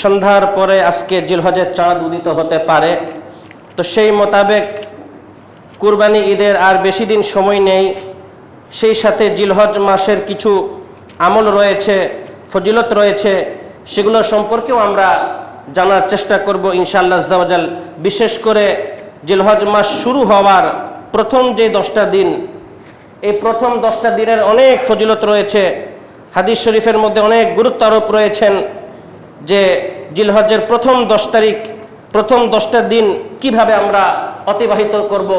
সন্ধ্যার পরে আজকে জিলহজের চাঁদ উদিত হতে পারে। তো সেই মোতাবেক কুরবানি ঈদের আর বেশি দিন সময় নেই। সেই সাথে জিলহজ মাসের কিছু আমল রয়েছে, ফজিলত রয়েছে, সেগুলো সম্পর্কেও আমরা জানার চেষ্টা করব ইনশাআল্লাহ আজ্জাওয়াজাল। বিশেষ করে জিলহজ মাস শুরু হওয়ার প্রথম যে দশটা দিন, এই প্রথম দশটা দিনের অনেক ফজিলত রয়েছে। হাদিস শরীফের মধ্যে অনেক গুরুত্ব আরোপ রয়েছেন। যে জিলহজের প্রথম দশ তারিখ, প্রথম দশটা দিন কীভাবে আমরা অতিবাহিত করব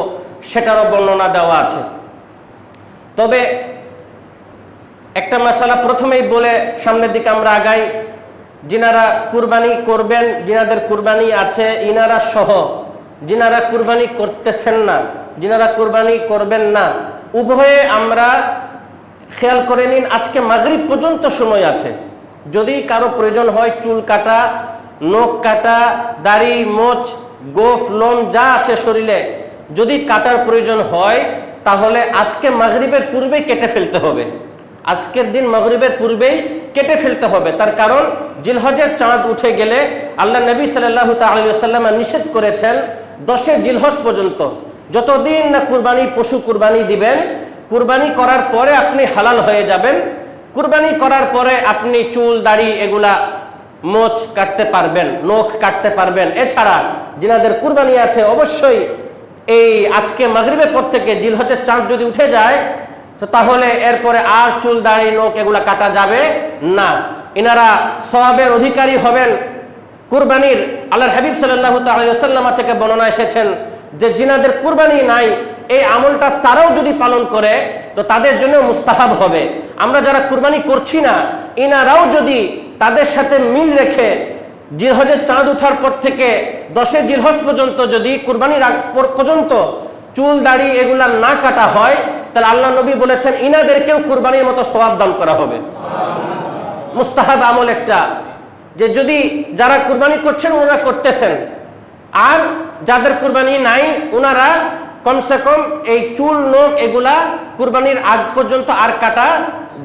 সেটারও বর্ণনা দেওয়া আছে। তবে একটা মশালা প্রথমেই বলে সামনের দিকে আমরা আগাই। যিনারা কুরবানি করবেন, যিনাদের কুরবানি আছে, ইনারা সহ। যিনারা কুরবানি করতেছেন না, যিনারা কুরবানি করবেন না, উভয়ে আমরা খেয়াল করে নিন আজকে মাগরিব পর্যন্ত সময় আছে। যদি কারও প্রয়োজন হয় চুল কাটা, নখ কাটা, দাড়ি, মোচ, গোফ, লোম, যা আছে শরীরে, যদি কাটার প্রয়োজন হয়, তাহলে আজকে মাগরিবের পূর্বেই কেটে ফেলতে হবে। আজকের দিন মগরিবের পূর্বেই কেটে ফেলতে হবে। তার কারণ, জিলহজের চাঁদ উঠে গেলে আল্লাহ নবী সাল্লাহ তাল্লাম নিষেধ করেছেন দশে জিলহজ পর্যন্ত। যতদিন না কুরবানি, পশু কুরবানি দিবেন, কুরবানি করার পরে আপনি হালাল হয়ে যাবেন। কুরবানি করার পরে আপনি চুল, দাড়ি এগুলা মোচ কাটতে পারবেন, নখ কাটতে পারবেন। এছাড়া যিনাদের কুরবানি আছে, অবশ্যই এই আজকে মাগরিবের পর থেকে জিলহজের চাঁদ যদি উঠে যায়, তো তাহলে এরপরে আর চুল, দাড়ি নোক এগুলা কাটা যাবে না। এনারা সবাবের অধিকারী হবেন। কুরবানির আল্লাহর হাবিব সাল্লাহ তাল্লামা থেকে বর্ণনা এসেছেন যে জিনাদের কুরবানি নাই এই আমলটা তারাও যদি পালন করে, তো তাদের জন্য মুস্তাহাব হবে। আমরা যারা কুরবানি করছি না এনারাও যদি তাদের সাথে মিল রেখে জিলহজের চাঁদ উঠার পর থেকে দশের জিলহজ পর্যন্ত যদি কুরবানির আগ পর্যন্ত চুল, দাড়ি এগুলা না কাটা হয়, তাহলে আল্লাহ নবী বলেছেন, ইনাদেরকেও কুরবানির মতো সবাব দান করা হবে। মুস্তাহাব আমল একটা। যে যদি যারা কুরবানি করছেন, ওনারা করতেছেন। আর যাদের কুরবানি নাই, ওনারা কমসে কম এই চুল নোক এগুলা কুরবানির আগ পর্যন্ত আর কাটা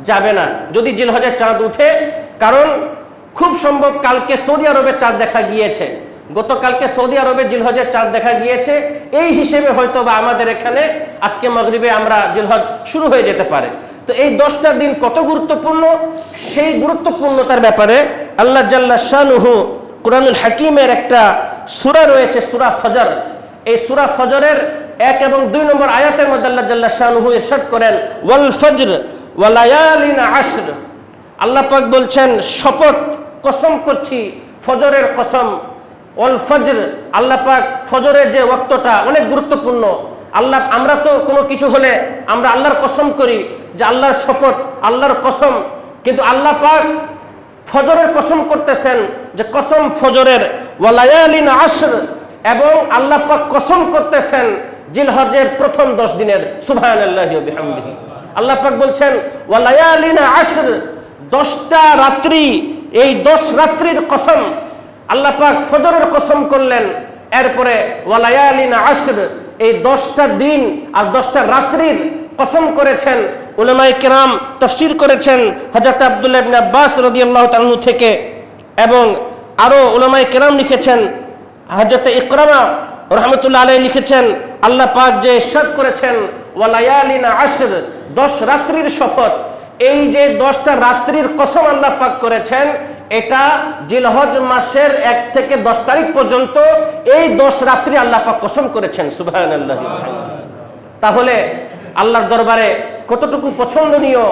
যাবে না। যদি জিলহজের চাঁদ উঠে, কারণ খুব সম্ভব কালকে সৌদি আরবে চাঁদ দেখা গিয়েছে। গতকালকে সৌদি আরবে জিলহজের চাঁদ দেখা গিয়েছে। এই হিসেবে হয়তো বা আমাদের এখানে আজকে মগরিবে আমরা জিলহজ শুরু হয়ে যেতে পারে। তো এই দশটা দিন কত গুরুত্বপূর্ণ? সেই গুরুত্বপূর্ণতার ব্যাপারে আল্লাহ জাল্লা শাহনুহু কোরআনুল হাকিমের একটা সুরা রয়েছে, সুরা ফজর। এই সুরা ফজরের এক এবং দুই নম্বর আয়াতের মধ্যে আল্লাহ জাল্লা শাহনুহু ইরশাদ করেন, ওয়াল ফজর ওয়ালায়ালিন আসর। আল্লাহ পাক বলছেন, শপথ কসম করছি, ফজরের কসম। অল ফজর, আল্লাহ পাক ফজরের যে ওক্তটা অনেক গুরুত্বপূর্ণ। আল্লাহ, আমরা তো কোনো কিছু হলে আমরা আল্লাহর কসম করি যে আল্লাহর শপথ, আল্লাহর কসম। কিন্তু আল্লাহ পাক ফজরের কসম করতেছেন যে কসম ফজরের। ওয়ালায়ালিন আসর এবং আল্লাহ পাক কসম করতেছেন জিলহজের প্রথম দশ দিনের সুবাহ আল্লাহ পাক বলছেন, ওয়ালায়ালিন আসর দশটা রাত্রি, এই দশ রাত্রির কসম আল্লাহ পাক ফজরের কসম করলেন। এরপরে, ওয়ালায়ালিনা আসর এই দশটা দিন আর দশটা রাত্রির কসম করেছেন উলামাই কেরাম, তফসির করেছেন হজরত আবদুল্লাহ ইবনে আব্বাস রাদিয়াল্লাহু তাআলা থেকে এবং আরও উলামাই কেরাম লিখেছেন হজরত ইকরামা রহমতুল্লাহ আলাই লিখেছেন, আল্লাহ পাক যে ইরশাদ করেছেন, ওয়ালায়ালিন আসর, দশ রাত্রির শপথ এই যে দশটা রাত্রির কসম আল্লাহ পাক করেছেন, এটা জিলহজ মাসের এক থেকে দশ তারিখ পর্যন্ত এই দশ রাত্রি আল্লাহ পাক কসম করেছেন সুবাহ তাহলে আল্লাহর দরবারে কতটুকু পছন্দনীয়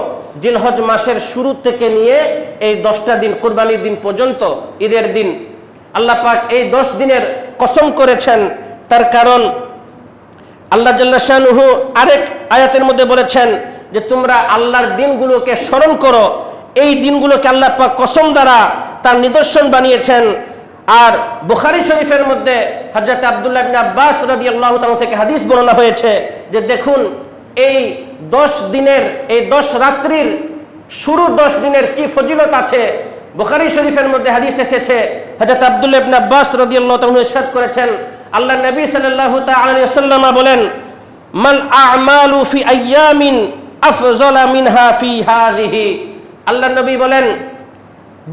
জিলহজ মাসের শুরু থেকে নিয়ে এই দশটা দিন, কোরবানির দিন পর্যন্ত, ঈদের দিন আল্লাহ পাক এই দশ দিনের কসম করেছেন। তার কারণ আল্লাহ জাল্লা শাহনুহু আরেক আয়াতের মধ্যে বলেছেন যে, তোমরা আল্লাহর দিনগুলোকে স্মরণ করো। এই দিনগুলোকে আল্লাহ পাক কসম দ্বারা তার নিদর্শন বানিয়েছেন। আর বুখারি শরীফের মধ্যে হজরত আবদুল্লাহ ইবনে আব্বাস রাদিয়াল্লাহু তাআলা থেকে হাদিস বর্ণনা হয়েছে যে, দেখুন, এই দশ দিনের, এই দশ রাত্রির শুরু দশ দিনের কি ফজিলত আছে? বুখারি শরীফের মধ্যে হাদিস এসেছে হজরত আব্দুল ইবনে আব্বাস রাদিয়াল্লাহু তাআলা ইরশাদ করেছেন, আল্লাহ নবী সাল্লাল্লাহু তাআলা আলাইহি ওয়াসাল্লাম বলেন, মাল আমালু ফি আইয়ামিন আফজালা মিনহা ফি হাযিহি? আল্লাহ নবী বলেন,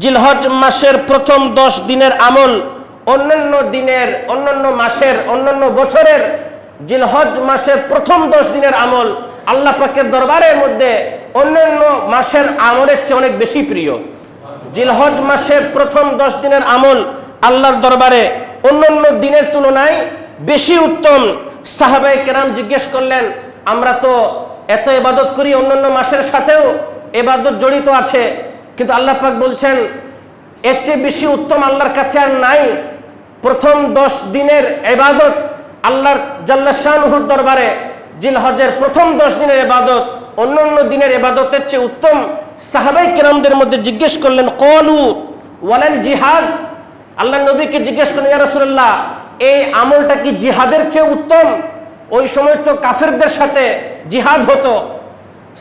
জিলহজ মাসের প্রথম দশ দিনের আমল, অন্যান্য দিনের, অন্যান্য মাসের, অন্যান্য বছরের জিলহজ মাসের প্রথম দশ দিনের আমল আল্লাহ পাকের দরবারের মধ্যে অন্যান্য মাসের আমলের চেয়ে অনেক বেশি প্রিয়। জিলহজ মাসের প্রথম দশ দিনের আমল আল্লাহর দরবারে অন্যান্য দিনের তুলনায় বেশি উত্তম। সাহাবাই কেরাম জিজ্ঞেস করলেন, আমরা তো এত এবাদত করি অন্যান্য মাসের সাথেও এবাদত জড়িত আছে। কিন্তু আল্লাহ পাক বলছেন, এর চেয়ে বেশি উত্তম আল্লাহর কাছে আর নাই। প্রথম দশ দিনের এবাদত আল্লাহর জাল্লাশাহুর দরবারে। জিলহজের প্রথম দশ দিনের এবাদত অন্য অন্য দিনের এবাদতের চেয়ে উত্তম। সাহাবাই কেরামদের মধ্যে জিজ্ঞেস করলেন, কলু ওয়ালেন জিহাদ? আল্লাহ নবীকে জিজ্ঞেস করলেন, ইয়া রাসূলুল্লাহ, এই আমলটা কি জিহাদের চেয়ে উত্তম? ওই সময় তো কাফেরদের সাথে জিহাদ হতো।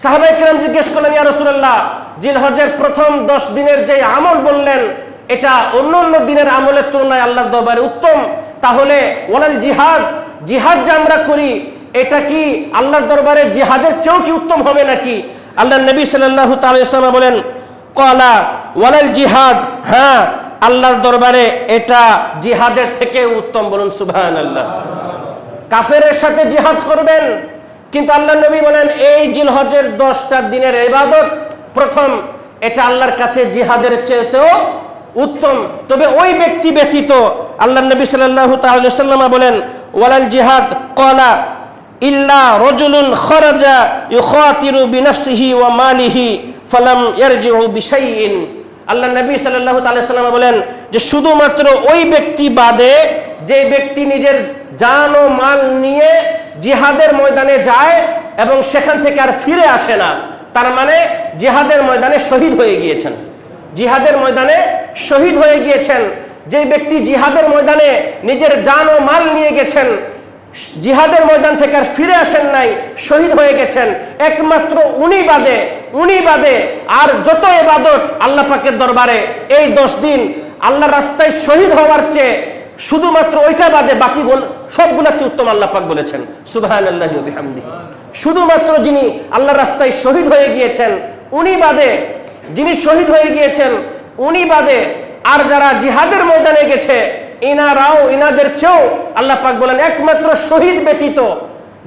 সাহাবাই কিরাম জিজ্ঞেস করলেন, ইয়া রাসূলুল্লাহ, জিলহজের প্রথম দশ দিনের যে আমল বললেন, এটা অন্য অন্য দিনের আমলের তুলনায় আল্লাহর দরবারে উত্তম? তাহলে ওয়ালাল জিহাদ জিহাদ যে আমরা করি, এটা কি আল্লাহর দরবারে জিহাদের চেয়েও কি উত্তম হবে নাকি? আল্লাহ নবী সাল্লাল্লাহু তাআলা ইসলাম বলেন, কলা ওয়ালাল জিহাদ হ্যাঁ আল্লাহর দরবারে এটা জিহাদের থেকে উত্তম বলুন, সুবহানাল্লাহ। কাফেরের সাথে জিহাদ করবেন, কিন্তু আল্লাহ নবী বলেন, এই জিলহজের দশটা দিনের ইবাদত প্রথম, এটা আল্লাহর কাছে জিহাদের চেয়েতেও উত্তম। তবে ওই ব্যক্তি ব্যতীত আল্লাহ নবী সাল্লাল্লাহু তাআলা সাল্লামা বলেন, ওয়ালাল জিহাদ, কলা ইল্লা রজুলুন খরাজা ইউখাতিরু বিনাফসিহি ওয়া মালিহি ফালাম ইয়ারজিউ বিশাইইন। আল্লাহ নবী সাল্লাল্লাহু তাআলা সাল্লামা বলেন যে শুধুমাত্র ওই ব্যক্তি বাদে যে ব্যক্তি নিজের জান ও মাল নিয়ে জিহাদের ময়দানে যায় এবং সেখান থেকে আর ফিরে আসে না, তার মানে জিহাদের ময়দানে শহীদ হয়ে গিয়েছেন। জিহাদের ময়দানে শহীদ হয়ে গিয়েছেন। যে ব্যক্তি জিহাদের ময়দানে নিজের জান ও মাল নিয়ে গেছেন জিহাদের ময়দান থেকে আর ফিরে আসেন নাই, শহীদ হয়ে গেছেন। একমাত্র উনি বাদে উনি বাদে আর যত এবাদত আল্লাহ পাকের দরবারে, এই দশ দিন আল্লাহ রাস্তায় শহীদ হওয়ার চেয়ে শুধুমাত্র ওইটা বাদে বাকি সবগুলা চেয়ে উত্তম আল্লাহ পাক বলেছেন। সুবাহান আল্লাহ বিহামদি শুধুমাত্র যিনি আল্লাহ রাস্তায় শহীদ হয়ে গিয়েছেন, উনি বাদে যিনি শহীদ হয়ে গিয়েছেন, উনি বাদে আর যারা জিহাদের ময়দানে গেছে ইনারাও ইনাদের চেয়েও আল্লাহ পাক বলেন একমাত্র শহীদ ব্যতীত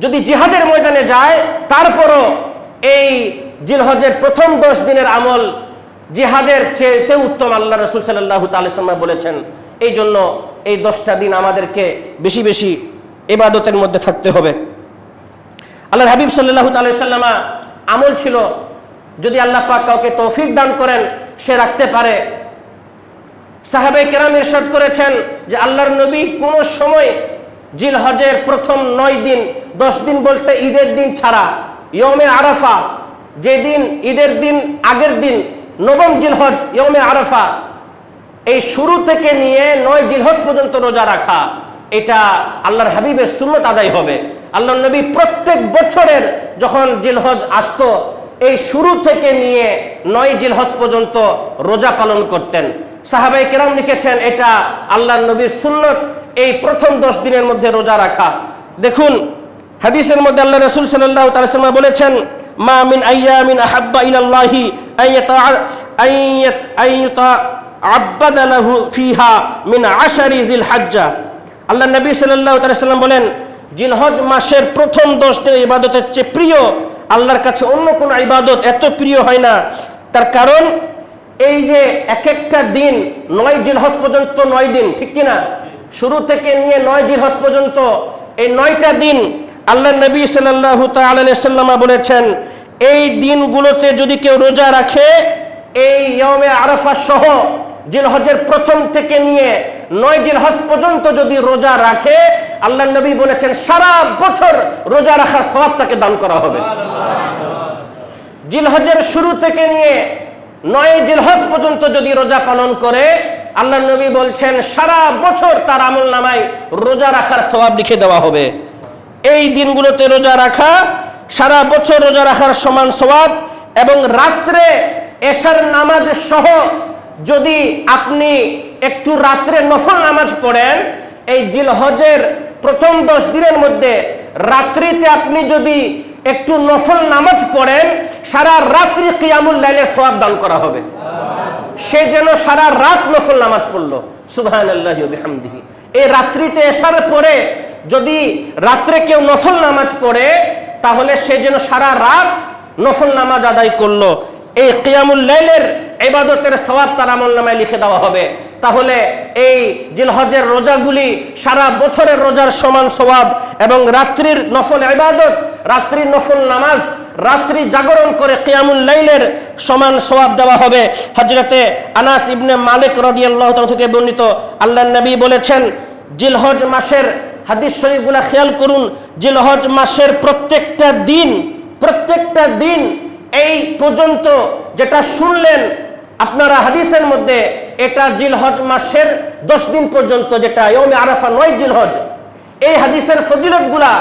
যদি জিহাদের ময়দানে যায়, তারপরও এই জিলহজের প্রথম দশ দিনের আমল জিহাদের চেয়েতে উত্তম আল্লাহ রসুল সাল্লাহ তালিসাল্লাম বলেছেন। এই জন্য এই দশটা দিন আমাদেরকে বেশি বেশি এবাদতের মধ্যে থাকতে হবে। আল্লাহ হাবিব সাল্লাহ তাল্লামা আমল ছিল, যদি আল্লাহ পাক কাউকে তৌফিক দান করেন, সে রাখতে পারে। সাহাবে কেরাম ইরশাদ করেছেন যে আল্লাহর নবী কোন সময় জিল হজের প্রথম নয় দিন, দশ দিন বলতে ঈদের দিন ছাড়া ইয়মে আরাফা, যেদিন ঈদের দিন আগের দিন, নবম জিলহজ ইয়মে আরাফা, এই শুরু থেকে নিয়ে নয় জিলহজ পর্যন্ত রোজা রাখা, এটা আল্লাহর হাবিবের সুন্নত আদায় হবে। আল্লাহ নবী প্রত্যেক বছরের যখন জিলহজ আসতো, এই শুরু থেকে নিয়ে নয় জিলহজ পর্যন্ত রোজা পালন করতেন। সাহাবাই কেরাম লিখেছেন, এটা আল্লাহ নবীর সুন্নত। এই প্রথম দশ দিনের মধ্যে রোজা রাখা। দেখুন, হাদিসের মধ্যে আল্লাহ রসুল সাল্লাহ তালাম বলেছেন, মা মিন আইয়ামিন আহাব্বা ইলাল্লাহি ফিহা মিন আল্লাহ নবী বলেন মাসের প্রথম দশ ইবাদতের চেয়ে প্রিয়, আল্লাহর কাছে অন্য কোনো ইবাদত এত প্রিয় হয় না। তার কারণ এই যে এক একটা দিন নয় জিলহজ পর্যন্ত নয় দিন ঠিক কিনা? শুরু থেকে নিয়ে নয় জিলহজ পর্যন্ত এই নয়টা দিন আল্লাহ নবী সাল্লাল্লাহু তাআলা সাল্লামা বলেছেন এই দিনগুলোতে যদি কেউ রোজা রাখে এই ইয়মে আরাফা সহ জিলহজের প্রথম থেকে নিয়ে নয় জিলহজ পর্যন্ত যদি রোজা রাখে আল্লাহ নবী বলেছেন সারা বছর রোজা রাখার সওয়াব তাকে দান করা হবে। জিলহজের শুরু থেকে নিয়ে নয় জিলহজ পর্যন্ত যদি রোজা পালন করে আল্লাহ নবী বলছেন, সারা বছর তার আমল নামায় রোজা রাখার সওয়াব লিখে দেওয়া হবে। এই দিনগুলোতে রোজা রাখা, সারা বছর রোজা রাখার সমান সওয়াব এবং রাত্রে এশার নামাজ সহ যদি আপনি একটু রাত্রে নফল নামাজ পড়েন, এই জিলহজের প্রথম দশ দিনের মধ্যে রাত্রিতে আপনি যদি একটু নফল নামাজ পড়েন, সারা রাত্রি কিয়ামুল লাইলের সওয়াব দান করা হবে। সে যেন সারা রাত নফল নামাজ পড়ল। সুবহান এই রাত্রিতে আসার পরে যদি রাত্রে কেউ নফল নামাজ পড়ে, তাহলে সে যেন সারা রাত নফল নামাজ আদায় করল। এই কিয়ামুল লাইলের এবাদতের সওয়াব তার আমল নামায় লিখে দেওয়া হবে। তাহলে এই জিলহজের রোজাগুলি সারা বছরের রোজার সমান সওয়াব এবং রাত্রির নফল ইবাদত রাত্রির নফল নামাজ, রাত্রি জাগরণ করে কিয়ামুল লাইলের সমান সওয়াব দেওয়া হবে। হজরতে আনাস ইবনে মালিক রাদিয়াল্লাহু থেকে বর্ণিত আল্লাহ নবী বলেছেন, জিলহজ মাসের হাদিস শরীফগুলা খেয়াল করুন, জিলহজ মাসের প্রত্যেকটা দিন প্রত্যেকটা দিন এই পর্যন্ত যেটা শুনলেন আপনারা হাদিসের মধ্যে এটা জিলহজ মাসের দশ দিন পর্যন্ত যেটা ইয়মে আরাফা নয় জিলহজ, এই হাদিসের ফজিলতগুলা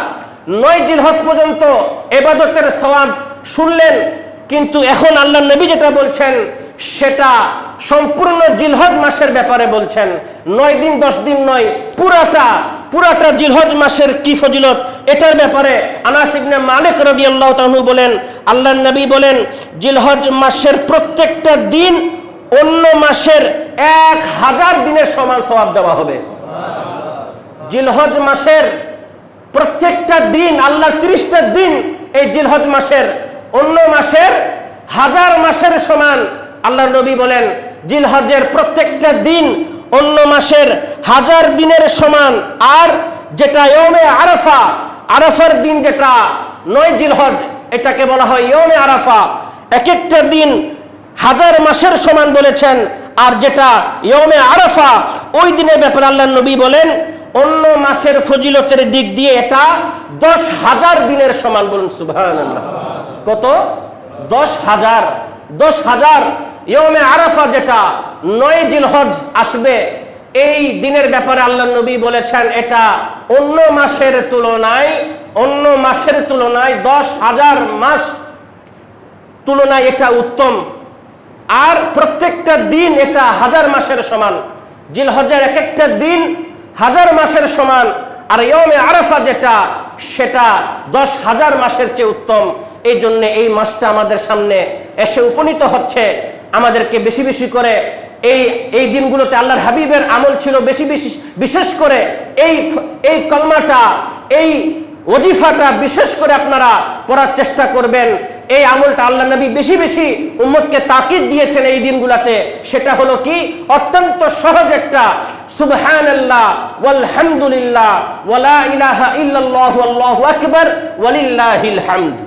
নয় জিলহজ পর্যন্ত এবাদতের সওয়াব শুনলেন, কিন্তু এখন আল্লাহ নবী যেটা বলছেন সেটা সম্পূর্ণ জিলহজ মাসের ব্যাপারে বলছেন। নয় দিন, দশ দিন নয়, পুরাটা পুরাটা জিলহজ মাসের কি ফজিলত? এটার ব্যাপারে আনাস ইবনে মালিক রাদিয়াল্লাহু তাআলা বলেন আল্লাহ নবী বলেন, জিলহজ মাসের প্রত্যেকটা দিন অন্য মাসের এক হাজার দিনের সমান সওয়াব দেওয়া হবে। জিলহজ মাসের প্রত্যেকটা দিন আল্লাহ তিরিশটা দিন এই জিলহজ মাসের অন্য মাসের হাজার মাসের সমান আল্লাহ নবী বলেন জিলহজের প্রত্যেকটা দিন অন্য মাসের হাজার দিনের সমান, আর যেটা ইয়মে আরাফা, আরাফার দিন যেটা নয় জিলহজ এটাকে বলা হয় ইয়মে আরাফা। এক একটা দিন হাজার মাসের সমান বলেছেন, আর যেটা ইয়মে আরাফা, ওই দিনের ব্যাপারে আল্লাহ নবী বলেন, অন্য মাসের ফজিলতের দিক দিয়ে এটা দশ হাজার দিনের সমান বলুন সুবহান কত? দশ হাজার দশ হাজার ইয়মে আরাফা যেটা নয় জিলহজ আসবে, এই দিনের ব্যাপারে আল্লাহ নবী বলেছেন, এটা অন্য মাসের তুলনায়, অন্য মাসের তুলনায় দশ হাজার মাস তুলনায় এটা উত্তম। আর প্রত্যেকটা দিন এটা হাজার মাসের সমান। জিলহজের এক একটা দিন হাজার মাসের সমান। আর ইয়মে আরাফা যেটা, সেটা দশ হাজার মাসের চেয়ে উত্তম। এই জন্য এই মাসটা আমাদের সামনে এসে উপনীত হচ্ছে। আমাদেরকে বেশি বেশি করে এই এই দিনগুলোতে আল্লাহর হাবিবের আমল ছিল বেশি বেশি, বিশেষ করে এই এই কলমাটা, এই ওজিফাটা বিশেষ করে আপনারা পড়ার চেষ্টা করবেন। এই আমলটা আল্লাহ নবী বেশি বেশি উম্মতকে তাকিদ দিয়েছেন এই দিনগুলাতে। সেটা হলো কি? অত্যন্ত সহজ একটা সুবহানাল্লাহ, ওয়ালহামদুলিল্লাহ ওয়ালা ইলাহা ইল্লাল্লাহু, আল্লাহু আকবার, ওয়ালিল্লাহিল হামদ।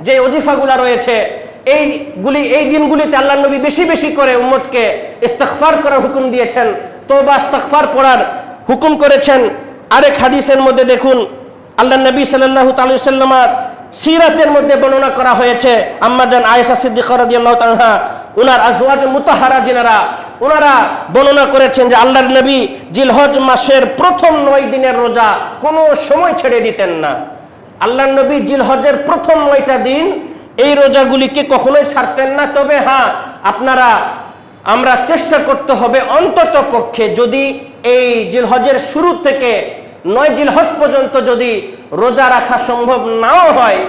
যে অজিফাগুলা রয়েছে এইগুলি এই দিনগুলিতে আল্লাহ নবী বেশি বেশি করে উম্মতকে ইস্তেকফার করার হুকুম দিয়েছেন তোবা ইস্তেকফার পড়ার হুকুম করেছেন। আরেক হাদিসের মধ্যে দেখুন আল্লাহ নবী সাল্লাল্লাহু তাআলা সাল্লামার সিরাতের মধ্যে বর্ণনা করা হয়েছে আম্মাজান আয়েশা সিদ্দিকা রাদিয়াল্লাহু তাআলা উনার আজওয়াজ মুতাহারা যিনারা ওনারা বর্ণনা করেছেন যে আল্লাহর নবী জিলহজ মাসের প্রথম নয় দিনের রোজা কোনো সময় ছেড়ে দিতেন না। আল্লাহ নবী জিলহজের প্রথম নয়টা দিন এই রোজাগুলিকে কখনোই ছাড়তেন না। তবে হ্যাঁ আপনারা, আমরা চেষ্টা করতে হবে অন্তত পক্ষে যদি এই জিলহজের শুরু থেকে নয় জিলহজ পর্যন্ত যদি রোজা রাখা সম্ভব নাও হয়,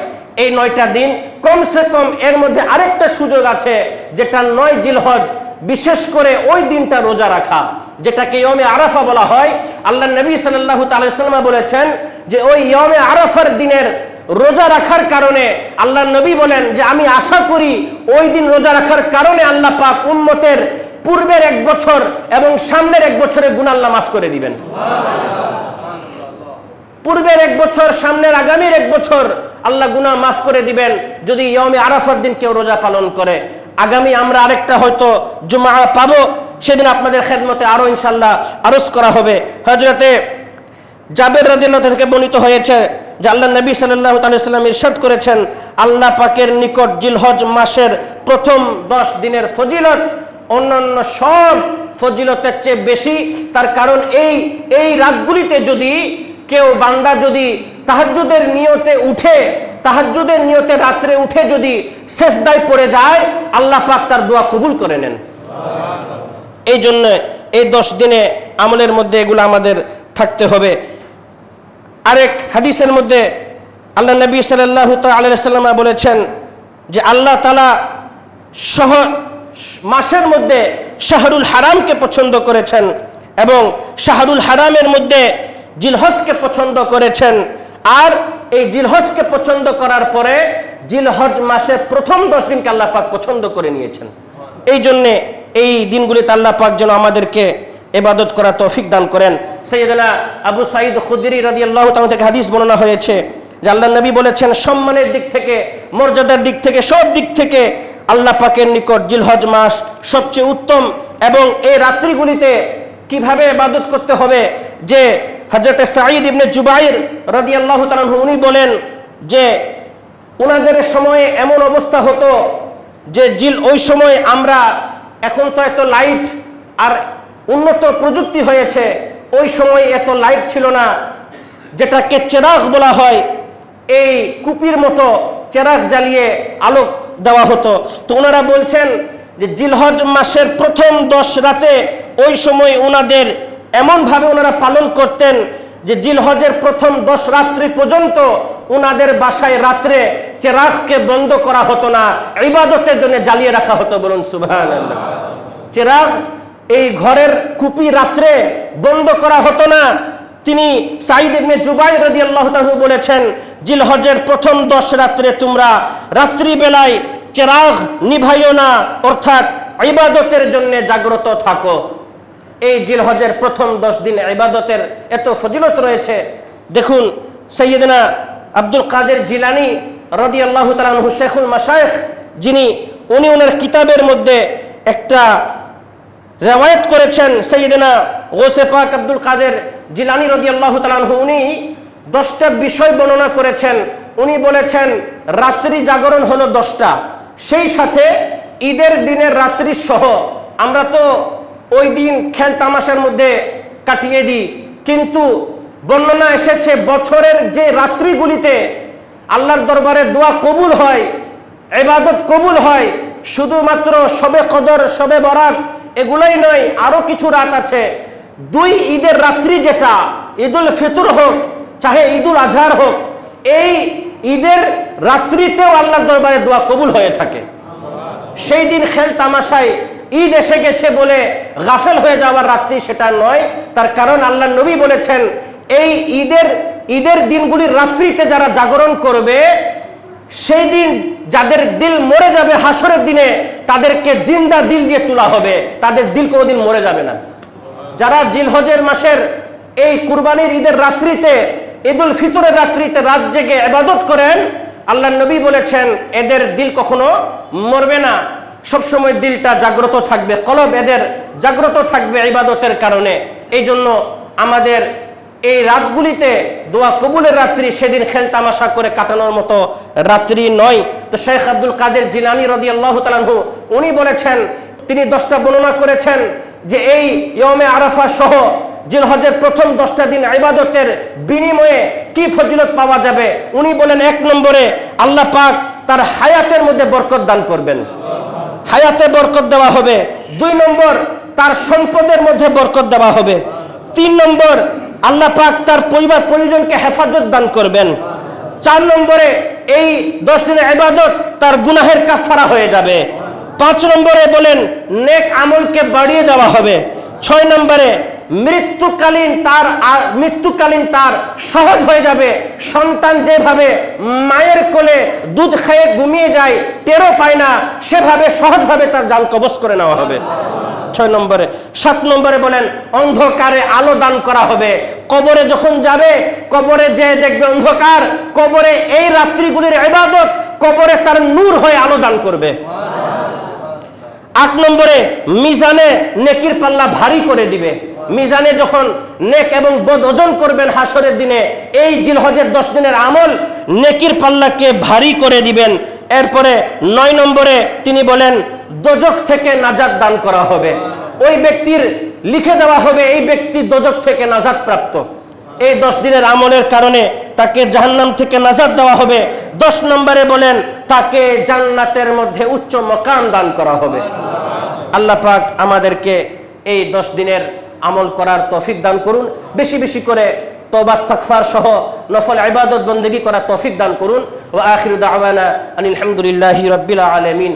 এই নয়টা দিন কমসে কম এর মধ্যে আরেকটা সুযোগ আছে, যেটা নয় জিলহজ বিশেষ করে ওই দিনটা রোজা রাখা, যেটাকে ইয়মে আরাফা বলা হয়। আল্লাহ নবী সাল্লাল্লাহু তাআলা সাল্লাম বলেছেন যে ওই ইয়মে আরাফার দিনের রোজা রাখার কারণে আল্লাহ নবী বলেন যে আমি আশা করি ওই দিন রোজা রাখার কারণে আল্লাহ পাক উম্মতের পূর্বের এক বছর এবং সামনের এক বছরে গুণ আল্লাহ মাফ করে দিবেন। পূর্বের এক বছর, সামনের আগামীর এক বছর আল্লাহ গুনাহ মাফ করে দিবেন যদি ইয়মে আরাফার দিন কেউ রোজা পালন করে। আগামী আমরা আরেকটা হয়তো জুমা পাবো, সেদিন আপনাদের খেদমতে আরও ইনশাল্লাহ আরজ করা হবে। হজরতে জাবের রাদিল্লাহ থেকে বর্ণিত হয়েছে যে আল্লাহ নবী সাল্লাহ সাল্লাম ইরশাদ করেছেন, আল্লাহ পাকের নিকট জিলহজ মাসের প্রথম দশ দিনের ফজিলত, অন্যান্য সব ফজিলতের চেয়ে বেশি। তার কারণ এই এই রাতগুলিতে যদি কেউ বান্দা যদি তাহাজ্জুদের নিয়তে উঠে তাহাজ্জুদের নিয়তে রাত্রে উঠে যদি শেষদায় পড়ে যায়, আল্লাহ পাক তার দোয়া কবুল করে নেন। এই জন্য এই দশ দিনে আমলের মধ্যে এগুলো আমাদের থাকতে হবে। আরেক হাদিসের মধ্যে আল্লাহ নবী সাল্লাহ আলাইসাল্লামা বলেছেন যে আল্লাহ তালা সহ, মাসের মধ্যে শাহরুল হারামকে পছন্দ করেছেন এবং শাহরুল হারামের মধ্যে জিলহসকে পছন্দ করেছেন। আর এই জিলহজকে পছন্দ করার পরে জিলহজ মাসের প্রথম দশ দিনকে আল্লাহ পাক পছন্দ করে নিয়েছেন। এই জন্যে এই দিনগুলিতে আল্লাহ পাক যেন আমাদেরকে এবাদত করা তৌফিক দান করেন। সৈয়দনা আবু সাইদ খুদ্রি রাদি আল্লাহ থেকে হাদিস বর্ণনা হয়েছে যে আল্লাহ নবী বলেছেন, সম্মানের দিক থেকে, মর্যাদার দিক থেকে, সব দিক থেকে আল্লাহ পাকের নিকট জিলহজ মাস সবচেয়ে উত্তম এবং এই রাত্রিগুলিতে কীভাবে এবাদত করতে হবে যে হজরত সাঈদ ইবনে জুবাইর রাদি আল্লাহ উনি বলেন যে ওনাদের সময়ে এমন অবস্থা হতো যে জিল, ওই সময় আমরা এখন তো এত লাইট আর উন্নত প্রযুক্তি হয়েছে, ওই সময় এত লাইট ছিল না, যেটাকে চেরাগ বলা হয়, এই কুপির মতো চেরাগ জ্বালিয়ে আলোক দেওয়া হতো। তো ওনারা বলছেন যে জিলহজ মাসের প্রথম দশ রাতে ওই সময় ওনাদের এমনভাবে ওনারা পালন করতেন যে জিলহজের প্রথম দশ রাত্রি পর্যন্ত ওনাদের বাসায় রাত্রে চেরাগকে বন্ধ করা হতো না, ইবাদতের জন্য জ্বালিয়ে রাখা হতো বলুন সুবহান চেরাগ এই ঘরের কুপি রাত্রে বন্ধ করা হতো না। তিনি সাইদ ইবনে জুবাই রদি আল্লাহ বলেছেন, জিলহজের প্রথম দশ রাত্রে তোমরা রাত্রিবেলায় চেরাগ নিভাইও না, অর্থাৎ ইবাদতের জন্য জাগ্রত থাকো। এই জিলহজের প্রথম দশ দিন ইবাদতের এত ফজিলত রয়েছে। দেখুন, সৈয়দনা আব্দুল কাদের জিলানি রদি আল্লাহ তালু শেখুল মাসায়েখ যিনি, উনি ওনার কিতাবের মধ্যে একটা রেওয়ায়ত করেছেন, সৈয়দনা গোসে পাক আব্দুল কাদের জিলানি রদি আল্লাহ তালু উনি দশটা বিষয় বর্ণনা করেছেন। উনি বলেছেন, রাত্রি জাগরণ হলো দশটা। সেই সাথে ঈদের দিনের রাত্রি সহ, আমরা তো ওই দিন খেল তামাশার মধ্যে কাটিয়ে দিই। কিন্তু বর্ণনা এসেছে বছরের যে রাত্রিগুলিতে আল্লাহর দরবারে দোয়া কবুল হয় এবাদত কবুল হয়, শুধুমাত্র সবে কদর সবে বরাত এগুলোই নয় আরও কিছু রাত আছে। দুই ঈদের রাত্রি যেটা, ঈদুল ফিতর হোক, চাহে ঈদুল আজহার হোক, এই ঈদের রাত্রিতেও আল্লাহর দরবারে দোয়া কবুল হয়ে থাকে। সেই দিন খেল তামাশায় ঈদ এসে গেছে বলে গাফেল হয়ে যাওয়ার রাত্রি সেটা নয়। তার কারণ আল্লাহ নবী বলেছেন, এই ঈদের ঈদের দিনগুলির রাত্রিতে যারা জাগরণ করবে, সেই দিন যাদের দিল মরে যাবে হাসরের দিনে, তাদেরকে জিন্দা দিল দিয়ে তোলা হবে। তাদের দিল কোনোদিন মরে যাবে না। যারা জিলহজের মাসের এই কুরবানির ঈদের রাত্রিতে, ঈদুল ফিতরের রাত্রিতে রাত জেগে এবাদত করেন আল্লাহ নবী বলেছেন, এদের দিল কখনো মরবে না। সবসময় দিলটা জাগ্রত থাকবে, কলব এদের জাগ্রত থাকবে ইবাদতের কারণে। এই জন্য আমাদের এই রাতগুলিতে দোয়া কবুলের রাত্রি, সেদিন খেল তামাশা করে কাটানোর মতো রাত্রি নয়। তো শেখ আব্দুল কাদের জিলানি রদি আল্লাহ তালাহু উনি বলেছেন, তিনি দশটা বর্ণনা করেছেন যে এই ইয়মে আরাফা সহ জিলহজের প্রথম দশটা দিন ইবাদতের বিনিময়ে কি ফজিলত পাওয়া যাবে? উনি বলেন, এক নম্বরে আল্লাহ পাক তার হায়াতের মধ্যে বরকত দান করবেন। হায়াতে বরকত দেওয়া হবে। দুই নম্বর, তার সম্পদের মধ্যে বরকত দেওয়া হবে। তিন নম্বর, আল্লাহ পাক তার পরিবার পরিজনকে হেফাজত দান করবেন। চার নম্বরে, এই দশ দিনের ইবাদত তার গুনাহের কাফারা হয়ে যাবে। পাঁচ নম্বরে বলেন, নেক আমলকে বাড়িয়ে দেওয়া হবে। ছয় নম্বরে মৃত্যুকালীন তার মৃত্যুকালীন তার সহজ হয়ে যাবে। সন্তান যেভাবে মায়ের কোলে দুধ খেয়ে ঘুমিয়ে যায়, টেরও পায় না, সেভাবে সহজভাবে তার জান কবজ করে নেওয়া হবে। ছয় নম্বরে, সাত নম্বরে বলেন, অন্ধকারে আলো দান করা হবে। কবরে যখন যাবে, কবরে যে দেখবে অন্ধকার, কবরে এই রাত্রিগুলির ইবাদত, কবরে তার নূর হয়ে আলো দান করবে। আট নম্বরে, মিজানে নেকির পাল্লা ভারী করে দিবে। মিজানে যখন নেক এবং বদ ওজন করবেন হাসরের দিনে, এই জিলহজের দশ দিনের আমল নেকির পাল্লাকে ভারী করে দিবেন। এরপরে নয় নম্বরে তিনি বলেন, দোজখ থেকে নাজাত দান করা হবে। ওই ব্যক্তির লিখে দেওয়া হবে, এই ব্যক্তি দোজক থেকে নাজাদ প্রাপ্ত। এই দশ দিনের আমলের কারণে তাকে জাহান্নাম থেকে নাজাদ দেওয়া হবে। দশ নম্বরে বলেন, তাকে জান্নাতের মধ্যে উচ্চ মকান দান করা হবে। আল্লাহ পাক আমাদেরকে এই দশ দিনের আমল করার তফিক দান করুন। বেশি বেশি করে তবাস্তকফার সহ নফল ইবাদত বন্দেগী করার তফিক দান করুন। ও আখির দাওয়ানা আনিল হামদুলিল্লাহি রাব্বিল আলামিন।